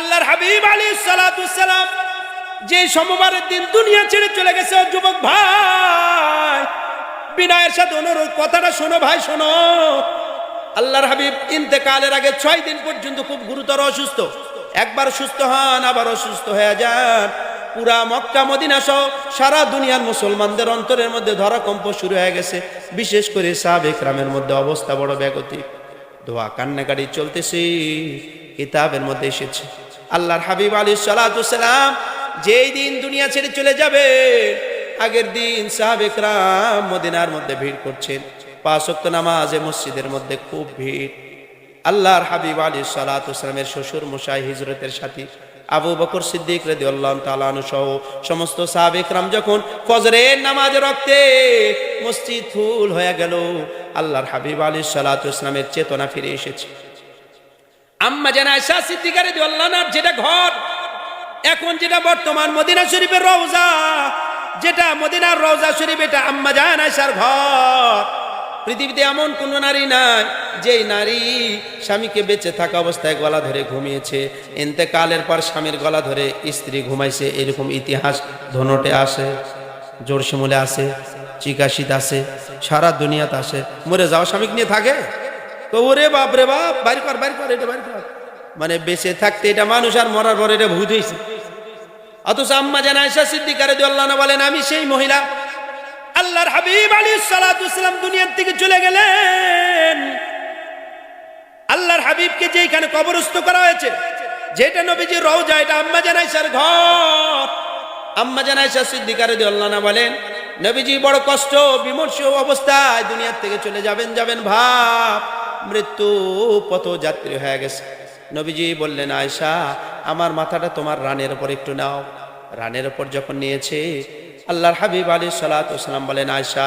আল্লাহর হাবিব আলী সালাম, যে সোমবারের দিন দুনিয়া ছেড়ে চলে গেছে যুবক ভাই। বিনয়ের সাথে অনুরোধ, কথাটা শোনো ভাই, শোনো। আল্লাহর হাবিব ইন্তেকালের আগে ছয় দিন পর্যন্ত খুব গুরুতর অসুস্থ। একবার সুস্থ হন, আবার অসুস্থ হয়ে যান। পুরা মক্কা, মদিনা সহ সারা দুনিয়ার মুসলমানদের অন্তরের মধ্যে ধরা কম্প শুরু হয়ে গেছে। বিশেষ করে সাবেক রামের মধ্যে অবস্থা বড় ব্যাগতিক দোয়া কান্নাকাটি চলতেছে, কিতাবের মধ্যে এসেছে। আল্লাহর হাবিব আলী সালাম যেই দিন দুনিয়া ছেড়ে চলে যাবে, আগের দিন সাহাবেক রাম মদিনার মধ্যে ভিড় করছেন। পাঁচ নামাজে মসজিদের মধ্যে খুব ভিড়। আল্লাহর হাবিব আলী সালাতামের শ্বশুর মশাই হিজরতের সাথী আবু বকর সিদ্দিক রেদি আল্লাহ সহ সমস্ত সাহাবেক রাম যখন ফজরের নামাজ রক্তে মসজিদ ফুল হয়ে গেল, আল্লাহর হাবিব আলী সালাতামের চেতনা ফিরে এসেছে। আম্মা জানা আয়সা সিদ্দিকার আল্লাহ যেটা ঘর, এখন যেটা বর্তমান মদিনা শরীফের রওজা, যেটা মদিনার রওজা শরীফ, এটা আম্মা জান আয়সার ঘর। পৃথিবীতে এমন কোন নারী নাই, যেই নারী স্বামীকে বেঁচে থাকা অবস্থায় গলা ধরে ঘুমিয়েছে। এতেকালের পর স্বামীর গলা ধরে স্ত্রী ঘুমাইছে, এরকম ইতিহাস ধনটে আসে জোরশিমুলে আসে, চিকাশিত আসে, সারা দুনিয়াতে আসে। মরে যাওয়া স্বামীকে নিয়ে থাকে? তো ওরে বাপ রে বাপ, বাড়ি কর বাড়ি কর, এটা বাড়ি কর। মানে বেঁচে থাকতে এটা মানুষ আর মরার পর এটা ভূত হয়েছে অথচ আম্মা জানা আয়সা সিদ্দিকারে আল্লাহ বলেন, আমি সেই মহিলা, আল্লাহর হাবিব আলী সালাতাম দুনিয়ার থেকে চলে গেলেন। আল্লাহর হাবিবকে যেখানে কবরস্থ করা হয়েছে যেটা নবীজি রওজা, এটা আম্মা জানাইসার ঘর। আম্মা জানাইসা সিদ্দিকারে আল্লাহ বলেন, নবীজি বড় কষ্ট, বিমর্ষ অবস্থায় দুনিয়ার থেকে চলে যাবেন যাবেন ভাব। মৃত্যু পথ যাত্রী হয়ে গেছে। নবীজি বললেন আয়সা আমার মাথাটা তোমার রানের ওপর একটু নাও। রানের ওপর যখন নিয়েছে, আল্লাহর হাবিব আলী সালাতাম বলেন আয়সা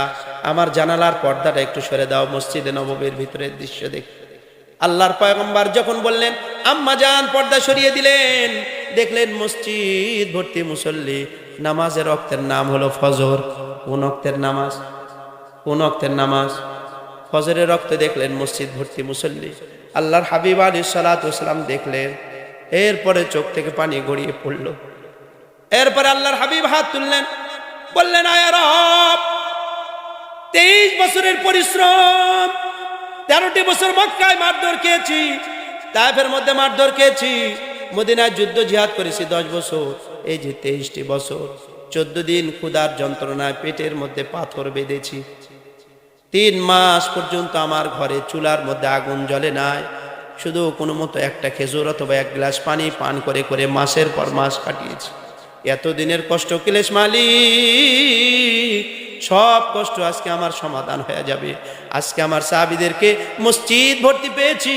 আমার জানালার পর্দাটা একটু সরে দাও, মসজিদে নববীর ভিতরের দৃশ্য দেখ। আল্লাহর পয়গম্বার যখন বললেন, আম্মা জান, পর্দা সরিয়ে দিলেন। দেখলেন মসজিদ ভর্তি মুসল্লি, নামাজের রক্তের নাম হলো ফজর, কোন অক্তের নামাজ, কোন অক্তের নামাজ। ফজরের রক্ত দেখলেন মসজিদ ভর্তি মুসল্লি। আল্লাহর হাবিব আলী সালাতাম দেখলেন, এরপরে চোখ থেকে পানি গড়িয়ে পড়ল। এরপরে আল্লাহর হাবিব হাত তুললেন, বললেন তেইশ বছরের পরিশ্রম, তেরোটি বছর মক্কায় মারধর খেয়েছি, তাইফের মধ্যে মারধর খেয়েছি, মদিনায় যুদ্ধ জিহাদ করেছি দশ বছর, এই যে তেইশটি বছর, চোদ্দ দিন ক্ষুদার যন্ত্রণায় পেটের মধ্যে পাথর বেঁধেছি তিন মাস পর্যন্ত আমার ঘরে চুলার মধ্যে আগুন জ্বলে নাই। শুধু কোনো মতো একটা খেজুর অথবা এক গ্লাস পানি পান করে করে মাসের পর মাস কাটিয়েছি। এতদিনের কষ্ট, কিলেশ মালিক সব কষ্ট আজকে আমার সমাধান হয়ে যাবে। আজকে আমার সাহাবিদেরকে মসজিদ ভর্তি পেয়েছি।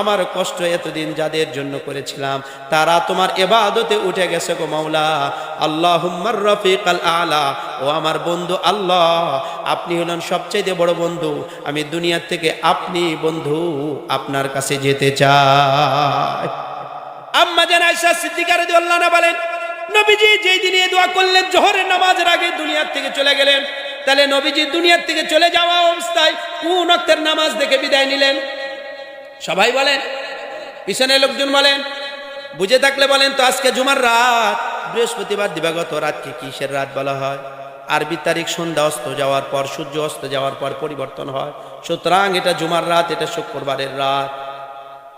আমার কষ্ট এতদিন যাদের জন্য করেছিলাম, তারা তোমার এবাদতে উঠে গেছে গো মাওলা। আল্লাহ রফিক আল। আলা ও আমার বন্ধু আল্লাহ, আপনি হলেন সবচাইতে বড় বন্ধু। আমি দুনিয়ার থেকে আপনি বন্ধু, আপনার কাছে যেতে চাই। আম্মা জান সিদ্দিকার আল্লাহ না বলেন নবীজি যেই দিনে দোয়া করলেন, জোহরের নামাজের আগে দুনিয়ার থেকে চলে গেলেন। তাহলে নবীজি দুনিয়ার থেকে চলে যাওয়া অবস্থায় কোন অক্তের নামাজ দেখে বিদায় নিলেন? সবাই বলেন পিছনে লোকজন বলেন, বুঝে থাকলে বলেন তো আজকে জুমার রাত, বৃহস্পতিবার দিবাগত রাতকে কিসের রাত বলা হয়? আরবি তারিখ সন্ধ্যা অস্ত যাওয়ার পর, সূর্য অস্ত যাওয়ার পর পরিবর্তন হয়। সুতরাং এটা জুমার রাত, এটা শুক্রবারের রাত।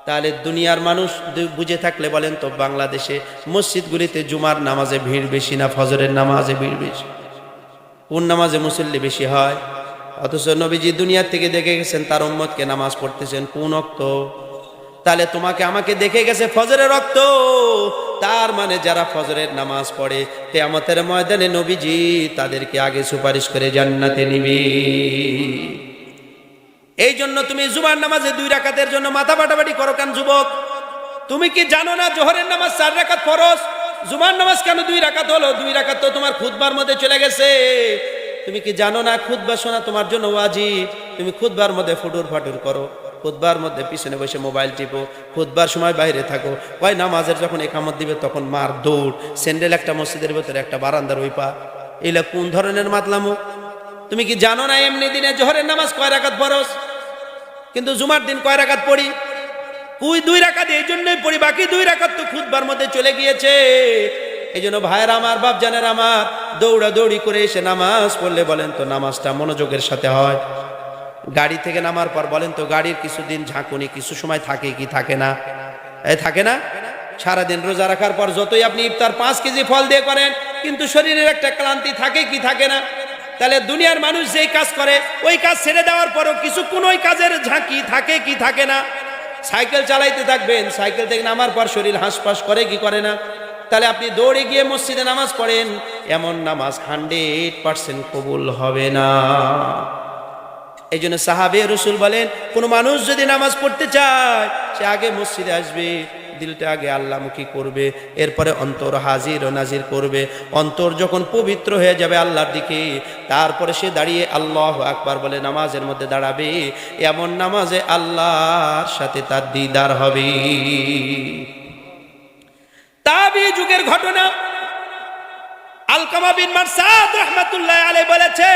তাহলে দুনিয়ার মানুষ বুঝে থাকলে বলেন তো, বাংলাদেশে মসজিদগুলিতে জুমার নামাজে ভিড় বেশি না ফজরের নামাজে ভিড় বেশি? কোন নামাজে মুসল্লি বেশি হয়? অথচ নবীজি দুনিয়ার থেকে দেখে গেছেন তার উম্মতকে নামাজ পড়তেছেন কোন অক্ত? তাহলে তোমাকে আমাকে দেখে গেছে ফজরের রক্ত তার মানে যারা ফজরের নামাজ পড়ে তে কেয়ামতের ময়দানে নবীজি তাদেরকে আগে সুপারিশ করে জান্নাতে নিবি। এই জন্য তুমি জুমার নামাজে দুই রাকাতের জন্য মাথা বাটাবাটি করো কেন যুবক? তুমি কি জানো না জোহরের নামাজ চার রাকাত ফরজ? জুমার নামাজ কেন দুই রাকাত হলো? দুই রাকাত তো তোমার খুদবার মধ্যে চলে গেছে। তুমি কি জানো না খুদবা শোনা তোমার জন্য ওয়াজিব? তুমি খুদবার মধ্যে ফুটুর ফাটুর করো। খুদবার মধ্যে পিছনে বসে মোবাইল টিপো। খুদবার সময় বাইরে থাকো। কয় নামাজের যখন একামত দিবে তখন মার দৌড়। স্যান্ডেল একটা মসজিদের ভেতরে একটা বারান্দার ওই পা। এগুলা কোন ধরনের মাতলামো? তুমি কি জানো না এমনি দিনে জোহরের নামাজ কয় রাকাত ফরজ? কিন্তু জুমার দিন কয় রাকাত পড়ি? কুই দুই রাখাত এই জন্যই পড়ি, বাকি দুই রাখাত তো খুদবার মধ্যে চলে গিয়েছে। এই জন্য ভাইয়ের আমার বাপ জানের আমার দৌড়া দৌড়ি করে এসে নামাজ পড়লে বলেন তো নামাজটা মনোযোগের সাথে হয়। গাড়ি থেকে নামার পর বলেন তো গাড়ির কিছুদিন ঝাঁকুনি, কিছু সময় থাকে কি থাকে না? এ, থাকে না? সারাদিন রোজা রাখার পর যতই আপনি ইফতার পাঁচ কেজি ফল দিয়ে করেন, কিন্তু শরীরের একটা ক্লান্তি থাকে কি থাকে না? তাহলে দুনিয়ার মানুষ যেই কাজ করে, ওই কাজ ছেড়ে দেওয়ার পরও কিছুক্ষণ ওই কাজের ঝাঁকি থাকে কি থাকে না? সাইকেল চালাইতে থাকবেন, সাইকেল থেকে নামার পর শরীর হাঁসফাঁস করে কি করে না? তাহলে আপনি দৌড়ে গিয়ে মসজিদে নামাজ পড়েন, এমন নামাজ হান্ড্রেড পার্সেন্ট কবুল হবে না। এই জন্য সাহাবে রসুল বলেন, কোনো মানুষ যদি নামাজ পড়তে চায়, সে আগে মসজিদে আসবে। দিলটা আগে আল্লাহমুখী করবে, এরপরে অন্তর হাজির ও নাজির করবে। অন্তর যখন পবিত্র হয়ে যাবে আল্লাহর দিকে, তারপরে সে দাঁড়িয়ে আল্লাহ আকবার বলে, নামাজের মধ্যে দাঁড়াবে, এমন নামাজে আল্লাহর সাথে তার দিদার হবে। তাবি যুগের ঘটনা, আলকামা বিন মারসাদ রহমাতুল্লাহ আলাই বলেছে,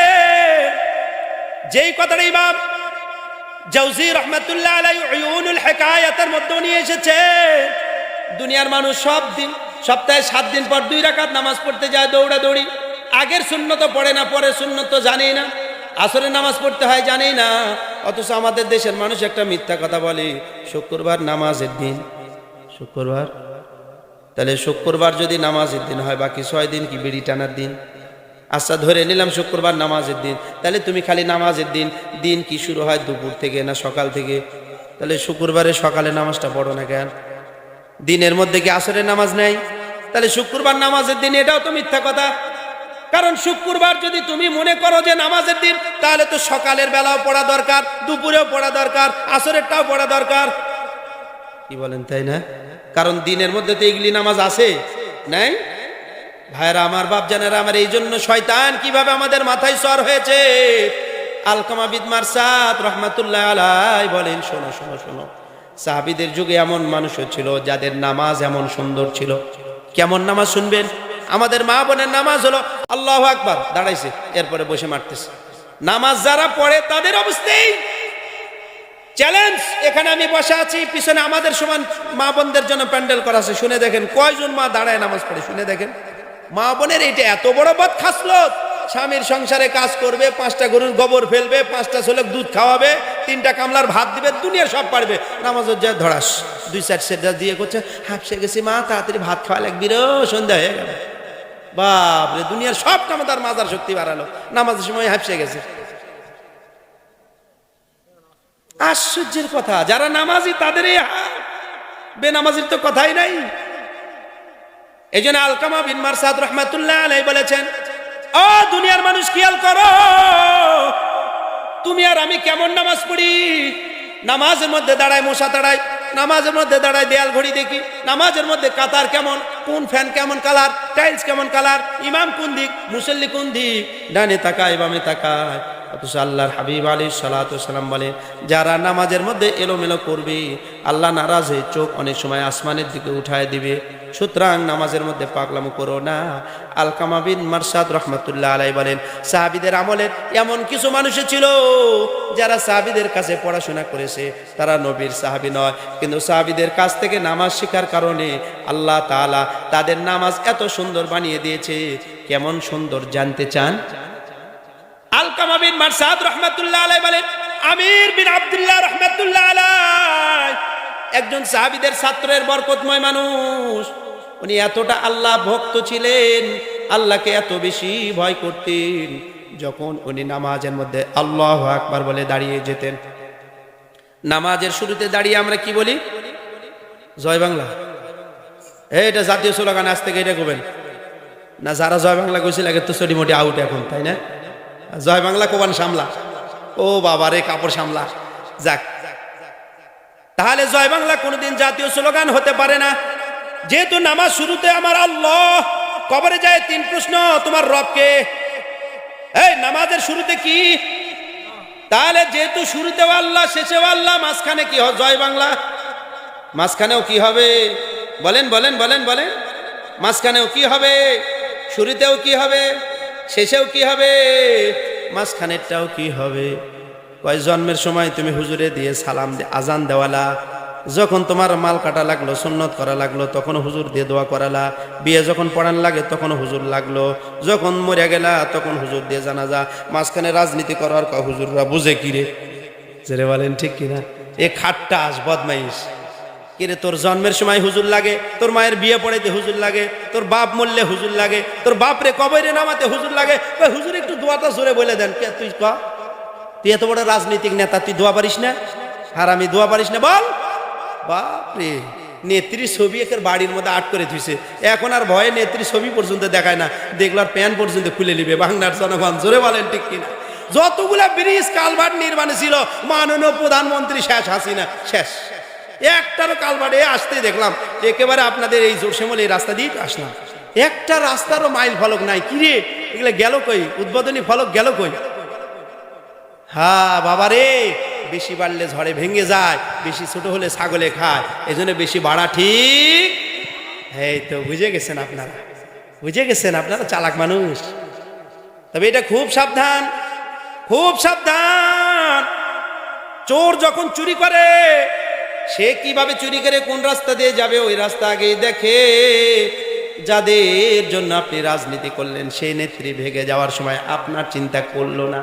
যেই কথাটা ইমাম জৌজি রহমতুল্লাহ আলাই উয়ুনুল হেকায়াতের মধ্যে নিয়ে এসেছে। দুনিয়ার মানুষ সব দিন, সপ্তাহে সাত দিন পর দুই রাকাত নামাজ পড়তে যায় দৌড়া দৌড়ি আগের তো পড়ে না পরে শূন্য তো জানেই না। আসরে নামাজ পড়তে হয় জানেই না। অথচ আমাদের দেশের মানুষ একটা মিথ্যা কথা বলে, শুক্রবার নামাজের দিন। শুক্রবার? তাহলে শুক্রবার যদি নামাজের দিন হয়, বাকি ছয় দিন কি বিড়ি টানার দিন? আচ্ছা ধরে নিলাম শুক্রবার নামাজের দিন। তাহলে তুমি খালি নামাজের দিন দিন কি শুরু হয় দুপুর থেকে না সকাল থেকে? তাহলে শুক্রবারে সকালে নামাজটা পড়ো না কেন? দিনের মধ্যে কি আসরের নামাজ নেই? তাহলে শুক্রবার নামাজের দিন, এটাও তো মিথ্যা কথা। কারণ শুক্রবার যদি তুমি মনে করো যে নামাজের দিন, তাহলে তো সকালের বেলাও পড়া দরকার, দুপুরেও পড়া দরকার, আসরেরটাও পড়া দরকার। কি বলেন তাই না? কারণ দিনের মধ্যে তো এগুলি নামাজ আছে, নাই? ভাইরা আমার বাপ জানেরা আমার এই জন্য শয়তান কীভাবে আমাদের মাথায় সর হয়েছে? আলকামা বিদ মারসাদ রহমাতুল্লাহ আলাই বলেন, শোনো শোনো শোনো। সাহাবিদের যুগে এমন মানুষও ছিল যাদের নামাজ এমন সুন্দর ছিল। কেমন নামাজ শুনবেন? আমাদের মা বোনের নামাজ হলো, আল্লাহ আকবার, দাঁড়াইছে, এরপরে বসে মারতেছে। নামাজ যারা পড়ে, তাদের অবস্থাই চ্যালেঞ্জ। এখানে আমি বসে আছি, পিছনে আমাদের সমান মা বোনদের জন্য প্যান্ডেল করা আছে, শুনে দেখেন, কয়জন মা দাঁড়ায় নামাজ পড়ে, শুনে দেখেন। মা বোনের এটা এত বড় বদ খাসলত। স্বামীর সংসারে কাজ করবে, পাঁচটা গরুর গোবর ফেলবে, পাঁচটা ছেলেক দুধ খাওয়াবে, তিনটা কামলার ভাত দিবে, দুনিয়া সব পারবে। নামাজের যা ধরাস। দুই চার সেটা দিয়ে করছে হাফসে গেছি, মা, তাড়াতাড়ি ভাত খাওয়া লাগবি রে, সন্ধ্যা হয়ে গেল। বাপরে, দুনিয়ার সব কামে তার মাজার শক্তি বাড়ালো। নামাজের সময় হাফসে গেছে। আশ্চর্যের কথা, যারা নামাজি তাদের এই। বেনামাজির তো কথাই নাই। এই জন্য আলকামা বিন মারসাদ রহমাতুল্লাহ আলাই বলেছেন, ও দুনিয়ার মানুষ, খেয়াল করো, তুমি আর আমি কেমন নামাজ পড়ি? নামাজের মধ্যে দাঁড়ায়, মশা দাঁড়ায় নামাজের মধ্যে দাঁড়ায় দেয়াল ঘড়ি দেখি, নামাজের মধ্যে কাতার কেমন, কোন ফ্যান কেমন কালার, টাইলস কেমন কালার, ইমাম কোন দিক, মুসল্লি কোন দিক, ডানে তাকায়, বামে তাকায় অথচ আল্লাহর হাবিব আলী সালাম বলেন যারা নামাজের মধ্যে এলোমেলো করবে, আল্লাহ নারাজ হয়ে চোখ অনেক সময় আসমানের দিকে উঠায় দিবে। সুতরাং নামাজের মধ্যে পাগলামো করো না। আলকামা বিন মারসাদ রহমতুল্লাহ আলাই বলেন, সাহাবিদের আমলের এমন কিছু মানুষে ছিল যারা সাহাবিদের কাছে পড়াশোনা করেছে। তারা নবীর সাহাবি নয়, কিন্তু সাহাবিদের কাছ থেকে নামাজ শেখার কারণে আল্লাহ তাআলা তাদের নামাজ এত সুন্দর বানিয়ে দিয়েছে। কেমন সুন্দর জানতে চান? আলকামা বিন মারসাদ রহমাতুল্লাহ আলাই বলেন, আমির বিন আব্দুল্লাহ রহমাতুল্লাহ আলাই একজন সাহাবিদের ছাত্রের বরকতময় মানুষ। উনি এতটা আল্লাহ ভক্ত ছিলেন, আল্লাহকে এত বেশি ভয় করতেন। যখন উনি নামাজের মধ্যে আল্লাহ আকবার বলে দাঁড়িয়ে যেতেন। নামাজের শুরুতে দাঁড়িয়ে আমরা কি বলি? জয় বাংলা। এটা জাতীয় স্লোগান, আজ থেকে এটা করবেন। না, যারা জয় বাংলা কইছিল আগে তো মোটি আউট এখন, তাই না? জয় বাংলা কোবান সামলা। ও বাবা রে, কাপড় সামলা। যাক। তাহলে জয় বাংলা কোনোদিন জাতীয় স্লোগান হতে পারে না। যেহেতু নামাজ শুরুতে আমার আল্লাহ কবরে যায় তিন প্রশ্ন, তোমার রবকে। এই, নামাজের শুরুতে কি? তাহলে যেহেতু শুরুতে আল্লাহ, শেষেও আল্লাহ, মাঝখানে কি হয় জয় বাংলা? মাঝখানেও কি হবে? বলেন বলেন বলেন বলেন। মাঝখানেও কি হবে? শুরুতেও কি হবে? শেষেও কি হবে? মাঝখানেরটাও কি হবে? কয়, জন্মের সময় তুমি হুজুরে দিয়ে সালাম দিয়ে আজান দেওয়ালা। যখন তোমার মাল কাটা লাগল, সুন্নত করা লাগল, তখন হুজুর দিয়ে দোয়া করালা। বিয়ে যখন পড়ান লাগে, তখন হুজুর লাগল। যখন মরে গেলা, তখন হুজুর দিয়ে জানাজা। মাঝখানে রাজনীতি করার হুজুররা বুঝে কিরে জেরে বলেন, ঠিক কিনা এ খাট্টাস বদমাইশ। কিরে তোর জন্মের সময় হুজুর লাগে, তোর মায়ের বিয়ে পড়াইতে হুজুর লাগে, তোর বাপ মরলে হুজুর লাগে, তোর বাপরে কবরে নামাতে হুজুর লাগে। হুজুর, একটু দোয়াটা জোরে বলে দেন। কে, তুই ক? তুই এত বড় রাজনৈতিক নেতা, তুই দোয়া পারিস না? আর আমি দোয়া পারিস না, বল। বাপরে, নেত্রী ছবি একের বাড়ির মধ্যে আট করে থুইছে এখন আর ভয়ে নেত্রী ছবি পর্যন্ত দেখায় না। দেখল আর প্যান পর্যন্ত খুলে নিবে। বাংলার জনগণ, জোরে বলেন ঠিক কিনা? যতগুলা ব্রিজ, কালভার্ট নির্মাণ ছিল, মাননীয় প্রধানমন্ত্রী শেষ হাসিনা, শেষ। একটারও কালভার্টে আসতেই দেখলাম একেবারে আপনাদের এই জোরসেমল এই রাস্তা দিয়ে আসলাম। একটা রাস্তারও মাইল ফলক নাই। কিরে এগুলো গেল কই? উদ্বোধনী ফলক গেল কই? হ্যাঁ বাবা রে বেশি বাড়লে ঝড়ে ভেঙে যায়, বেশি ছোট হলে ছাগলে খায় এই জন্য বেশি বাড়া ঠিক? এই তো বুঝে গেছেন আপনারা। বুঝে গেছেন আপনারা, চালাক মানুষ। তবে এটা খুব সাবধান খুব সাবধান। চোর যখন চুরি করে সে কীভাবে চুরি করে কোন রাস্তা দিয়ে যাবে, ওই রাস্তা আগে দেখে। যাদের জন্য আপনি রাজনীতি করলেন, সেই নেত্রী ভেগে যাওয়ার সময় আপনার চিন্তা করল না।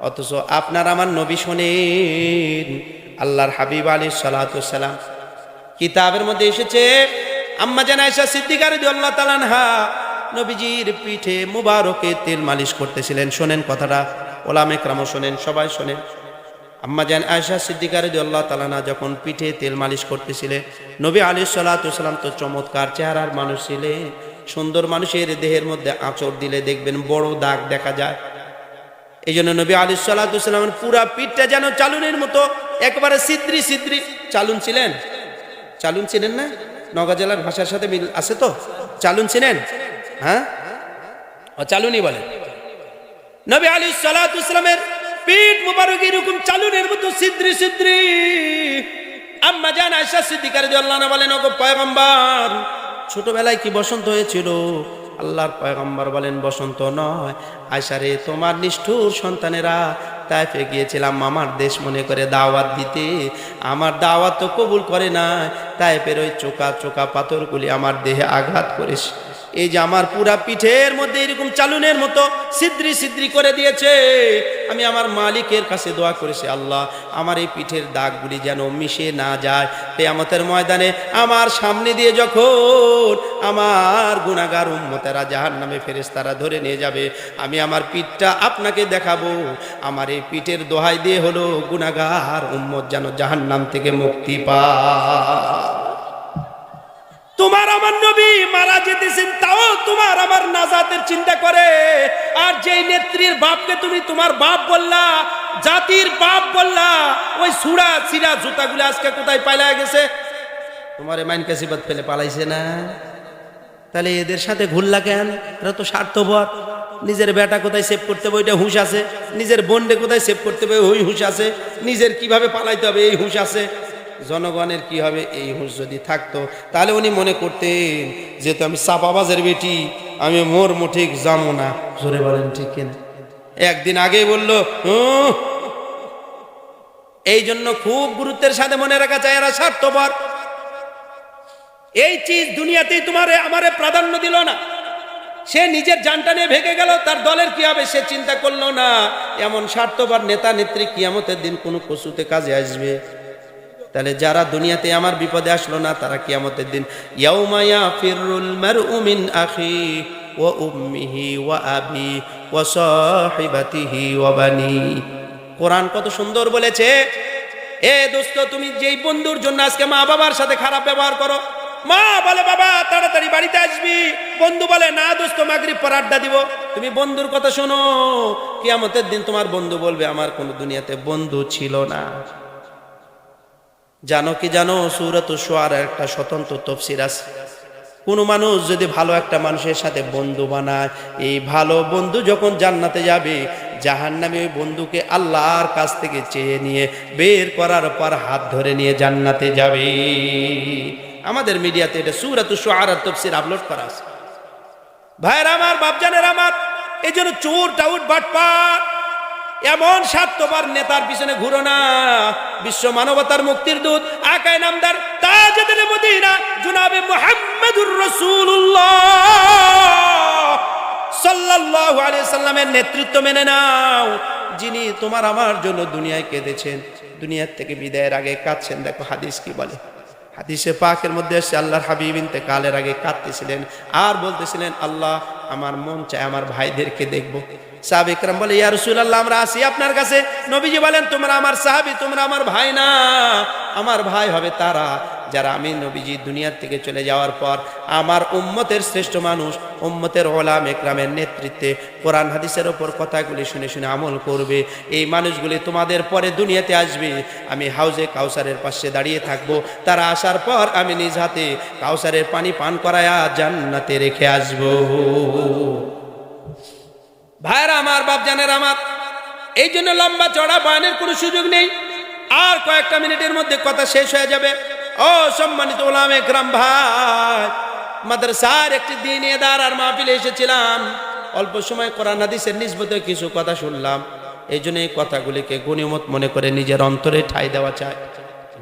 অথচ আপনার আমার নবী শোনেন, আল্লাহর হাবিব আলী সালাতাম কিতাবের মধ্যে এসেছে, আম্মা জান আয়সা সিদ্দিকার আল্লাহ তালানহা নবীজির পিঠে মুবারকে তেল মালিশ করতেছিলেন। শোনেন কথাটা ওলামে ক্রাম শোনেন, সবাই শোনেন। আম্মা জান আয়সা সিদ্দিকার আল্লাহ তালানা যখন পিঠে তেল মালিশ করতেছিলেন, নবী আলী সাল্লাতাম তো চমৎকার চেহারার মানুষ ছিলেন। সুন্দর মানুষের দেহের মধ্যে আঁচড় দিলে দেখবেন বড় দাগ দেখা যায়। এই জন্য নবী আলী সাল্লাহামের পুরা পিঠটা যেন চালুনের মতো, একবারে সিদ্রি সিদ্রি চালুন ছিলেন। চালুন ছিলেন না? নগা জেলার ভাষার সাথে মিল আছে তো? চালুন ছিলেন? হ্যাঁ? চালুনি বলে। নবী আলী সাল্লাহামের পিঠ মুবারক এরকম চালুনের মতো সিদ্রি সিদ্রি আম্মা জান আয়সা সিদ্দিকার না বলেন, ওগো পয়গম্বর, ছোটবেলায় কি বসন্ত হয়েছিল? আল্লাহর পয়গম্বর বলেন, বসন্ত নয়। আয়সারে তোমার নিষ্ঠুর সন্তানেরা, তাইফে গিয়েছিলাম। আমার দেশ মনে করে দাওয়াত দিতে। আমার দাওয়াত তো কবুল করে না তাইফের ওই চোকা চোকা পাথরগুলি আমার দেহে আঘাত করেছে। এই যে আমার পুরা পিঠের মধ্যে এরকম চালুনের মতো সিদ্রি সিদ্রি করে দিয়েছে। আমি আমার মালিকের কাছে দোয়া করেছি আল্লাহ, আমার এই পিঠের দাগগুলি যেন মিশে না যায়। কেয়ামতের ময়দানে আমার সামনে দিয়ে যখন আমার গুণাগার উম্মতেরা জাহান নামে ফেরেস্তারা ধরে নিয়ে যাবে, আমি আমার পিঠটা আপনাকে দেখাবো। আমার এই পিঠের দোহাই দিয়ে হলো গুণাগার উম্মত যেন জাহান নাম থেকে মুক্তি পায়। তোমার আমার নবী মারা যেতেছেন, তাও তোমার আমার নাজাতের চিন্তা করে। আর যেই নেত্রীর বাপকে তুমি তোমার বাপ বললা, জাতির বাপ বললা, ওই সুরা সিরা জুতাগুলো আজকে কোথায় পালা গেছে? তোমার মাইন কাশিবাদ ফেলে পালাইছে না? তাহলে এদের সাথে ঘুরলা কেন? এরা তো স্বার্থপর। নিজের বেটা কোথায় সেভ করতে হবে, ওইটা হুঁশ আছে। নিজের বোনডে কোথায় সেভ করতে হবে, ওই হুঁশ আছে। নিজের কীভাবে পালাইতে হবে, এই হুঁশ আছে। জনগণের কি হবে? এই হুঁশ যদি থাকতো, তাহলে উনি মনে করতেন যেহেতু আমি চাপাবাজের বেটি, আমি মোর মুঠিক যাব না। জোরে বলেন, ঠিক কিনা? একদিন আগে বলল। এই জন্য খুব গুরুত্বের সাথে মনে রাখা চাই এরা স্বার্থপর। এই চিজ দুনিয়াতেই তোমারে, আমারে প্রাধান্য দিল না। সে নিজের জানটা নিয়ে ভেঙে গেল, তার দলের কি হবে সে চিন্তা করল না। এমন স্বার্থপর নেতা নেত্রী কিয়ামতের দিন কোনো কসুতে কাজে আসবে। তাহলে যারা দুনিয়াতে আমার বিপদে আসলো না, তারা কিয়ামতের দিন ইয়াউমায়া ফিরুল মারউ মিন আখি ওয়া উম্মিহি ওয়া আবি ওয়া সাহিবাতিহি ওয়া বানি। কোরআন কত সুন্দর বলেছে। এ দোস্ত, তুমি যেই বন্ধুর জন্য আজকে মা বাবার সাথে খারাপ ব্যবহার করো, মা বলে, বাবা, তাড়াতাড়ি বাড়িতে আসবি। বন্ধু বলে, না দোস্ত, মাগরিব পর আড্ডা দিব। তুমি বন্ধুর কথা শোনো, কিয়ামতের দিন তোমার বন্ধু বলবে, আমার কোনো দুনিয়াতে বন্ধু ছিল না। জানো কি জানো, সুরত সোয়ার একটা স্বতন্ত্র তফসির আছে। কোনো মানুষ যদি ভালো একটা মানুষের সাথে বন্ধু বানায়, এই ভালো বন্ধু যখন জান্নাতে যাবে জাহান নামে ওই বন্ধুকে আল্লাহর কাছ থেকে চেয়ে নিয়ে বের করার পর হাত ধরে নিয়ে জান্নাতে যাবে। আমাদের মিডিয়াতে এটা সুরাত সোয়ার তফসির আপলোড করা আছে। ভাইয়ের আমার, বাপজানের আমার, এই জন্য চোর, টাউট, বাটপাট এমন স্বার্থপর নেতার পিছনে ঘুরো না। বিশ্ব মানবতার মুক্তির দূত, আকায় নামদার তাজেদের মদিনা, জুনাবে মুহাম্মদুর রাসূলুল্লাহ। সাল্লাল্লাহু আলাইহি সাল্লামের নেতৃত্ব মেনে নাও। যিনি তোমার আমার জন্য দুনিয়ায় কেঁদেছেন, দুনিয়ার থেকে বিদায়ের আগে কাঁদছেন। দেখো হাদিস কি বলে? হাদিসে পাকের মধ্যে এসে আল্লাহর হাবিব ইনতে কালের আগে কাঁদতেছিলেন আর বলতেছিলেন, আল্লাহ আমার মন চায়, আমার ভাইদেরকে দেখব। সাহাব ইকরাম বলে, ইয়া রাসূলুল্লাহ, আমরা আসি আপনার কাছে। নবীজি বলেন, তোমরা আমার সাহাবী, তোমরা আমার ভাই না। আমার ভাই হবে তারা যারা আমি নবীজি দুনিয়ার থেকে চলে যাওয়ার পর আমার উম্মতের শ্রেষ্ঠ মানুষ, উম্মতের ওলাম একরামের নেতৃত্বে কোরআন হাদিসের ওপর কথাগুলি শুনে শুনে আমল করবে। এই মানুষগুলি তোমাদের পরে দুনিয়াতে আসবে। আমি হাউজে কাউসারের পাশে দাঁড়িয়ে থাকব। তারা আসার পর আমি নিজ হাতে কাউসারের পানি পান করায়া জান্নাতে রেখে আসব। ভাইরা আমার বাপ জানের আমার। এই জন্য লম্বা চড়া বয়ানের কোনো সুযোগ নেই। আর কয়েকটা মিনিটের মধ্যে কথা শেষ হয়ে যাবে। ও সম্মানিত ওলামে গ্রাম ভাই, মাদ্রাসার একটি দিন এদার আর মাহফিলে এসেছিলাম। অল্প সময় কোরআন হাদিসের নিসবতে কিছু কথা শুনলাম। এই জন্য এই কথাগুলিকে গণিমত মনে করে নিজের অন্তরে ঠাই দেওয়া চায়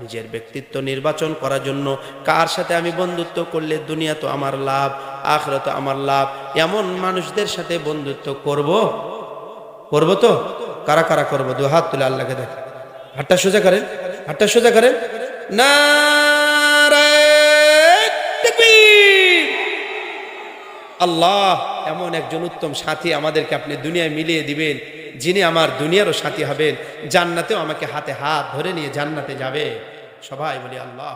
নিজের ব্যক্তিত্ব নির্বাচন করার জন্য কার সাথে আমি বন্ধুত্ব করলে দুনিয়া তো আমার লাভ আখরা তো আমার লাভ, এমন মানুষদের সাথে বন্ধুত্ব করব? করব তো? কারা কারা করব? দু হাত তুলে আল্লাহকে দেখ। হাতটা সোজা করেন। হাতটা সোজা করেন। না আল্লাহ, এমন একজন উত্তম সাথী আমাদেরকে আপনি দুনিয়ায় মিলিয়ে দিবেন, যিনি আমার দুনিয়ারও সাথী হবেন, জান্নাতেও আমাকে হাতে হাত ধরে নিয়ে জান্নাতে যাবে। সবাই বলি আল্লাহ